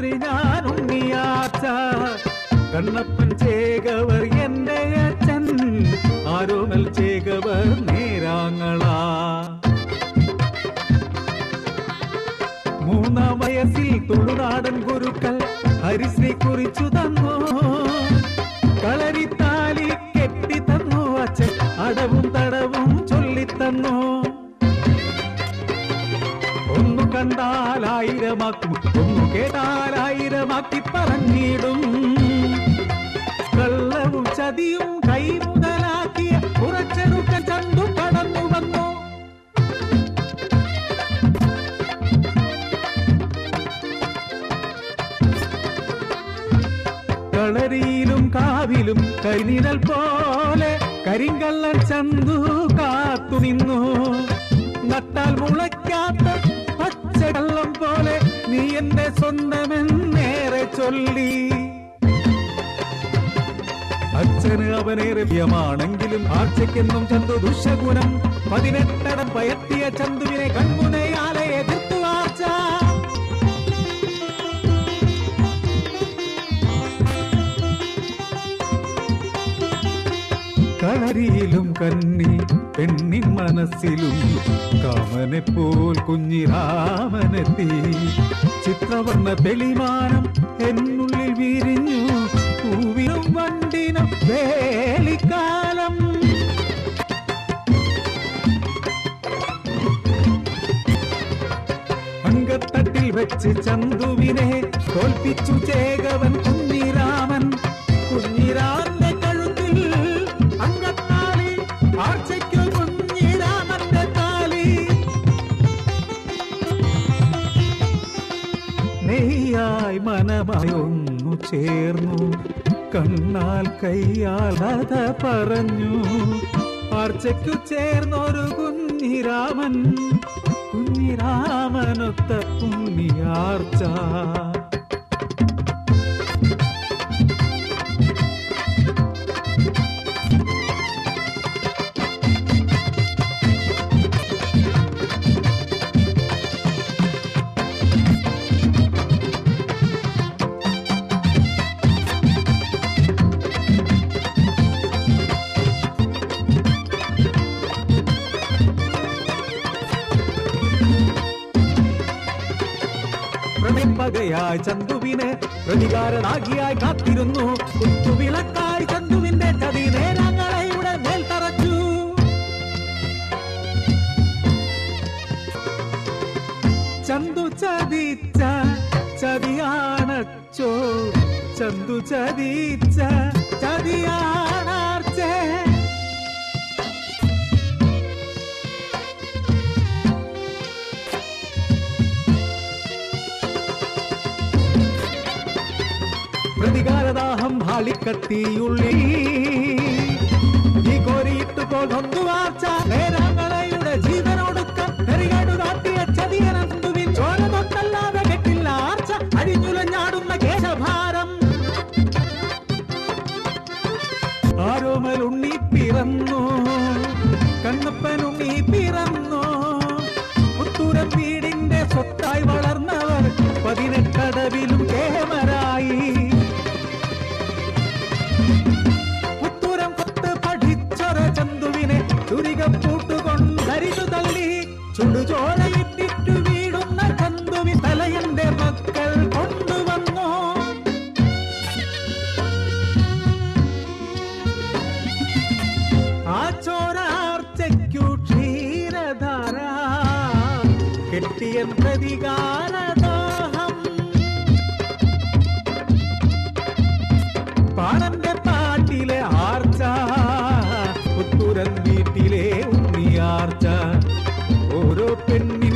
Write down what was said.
രാത്രി ഞാൻ ഉണ്ണിയാച്ച. കണ്ണപ്പൻ ചേകവർ എന്റെ അച്ഛൻ. ആരോമൽ ചേകവർ നേരാങ്ങളാ. മൂന്നാം വയസ്സിൽ തുളുനാടൻ ഗുരുക്കൾ ഹരിശ്രീ കുറിച്ചു തന്നു. കളരി താലി കെട്ടി തന്നു അച്ഛൻ. അടവും തടവും ചൊല്ലിത്തന്നു. കണ്ടാൽ ആയിരമാക്കും. ഒന്നു കേട്ടാൽ ആയിരമാക്കി പറഞ്ഞിടും. കള്ളവും ചതിയും കൈ മുതലാക്കിയ കുറച്ചെടുക്ക ചന്തു കടന്നു വന്നു. കളരിയിലും കാവിലും കരിനിഴൽ പോലെ കരിങ്കള്ളൻ ചന്തു കാത്തു നിന്നു. നട്ടാൽ മുളയ്ക്കാത്ത എന്റെ സ്വന്തമെന്നേറെ ചൊല്ലി. അച്ഛന് അവനേറെ പ്രിയമാണെങ്കിലും ആർച്ചയ്ക്കെന്നും ചന്തു ദുഷഗുണം പതിനെട്ടടം പയറ്റിയ ചന്തുവിനെ കൺമുനയാലെ എതിർത്തു ആർച്ച. കളരിയിലും കന്നി പെണ്ണി മനസ്സിലും കാമനെ പോൽ കുഞ്ഞിരാമനെത്തി. ചിത്രവർണ തെളിമാനം എന്നുള്ളിൽ വിരിഞ്ഞു പൂവിനും വണ്ടിനും വേലിക്കാലം. അങ്കത്തട്ടിൽ വെച്ച് ചന്തുവിനെ തോൽപ്പിച്ചു ചേകവൻ കുഞ്ഞിരാമൻ നെയ്യായി മനമായൊന്നു ചേർന്നു. കണ്ണാൽ കയ്യാൽ കഥ പറഞ്ഞു. ആർച്ചയ്ക്കു ചേർന്നൊരു കുഞ്ഞിരാമൻ. കുഞ്ഞിരാമനൊത്ത പുണ്യാർച്ച. പ്രണയപ്പകയായി ചന്തുവിനെ പ്രതികാരനാകിയായി കാത്തിരുന്നു. കുത്തുവിളക്കായി ചന്തുവിന്റെ ചതി ഇവിടെ മേൽ തറച്ചു. ചന്തു ചതിച്ച ചതിയാണച്ചോ ചന്തു ചതിച്ച ചതിയാണാർച്ചേ പ്രതികാരദാഹം ഹാളിക്കത്തിയുള്ളി ഈ കോരിയിട്ട് പോന്നു വാർച്ച നേരാങ്ങളയുടെ ജീവനൊടുക്കം. കരികേടു കാട്ടിയ ചതിയനന്തുവിൻ ചോര തൊട്ടല്ലാതെ കെട്ടില്ല ആർച്ച അഴിഞ്ഞുലഞ്ഞാടുന്ന കേശഭാരം. ആരോമലുണ്ണി പിറന്നു കണ്ണപ്പനുണ്ണി പിറന്നു. പുത്തൂരം വീടിന്റെ സ്വത്തായി പുത്തൂരം കൊത്ത് പഠിച്ചൊര ചന്തുവിനെ ചുരികപ്പൂട്ടുകൊണ്ടരിതു തള്ളി. ചുടുചോരയിട്ടിട്ടു വീടുന്ന ചന്തുവി തലയന്റെ മക്കൾ കൊണ്ടുവന്നു. ആ ചോരാർച്ചയ്ക്കു ക്ഷീരധാര കെട്ടിയൻ പ്രതികാര பெண்ணின்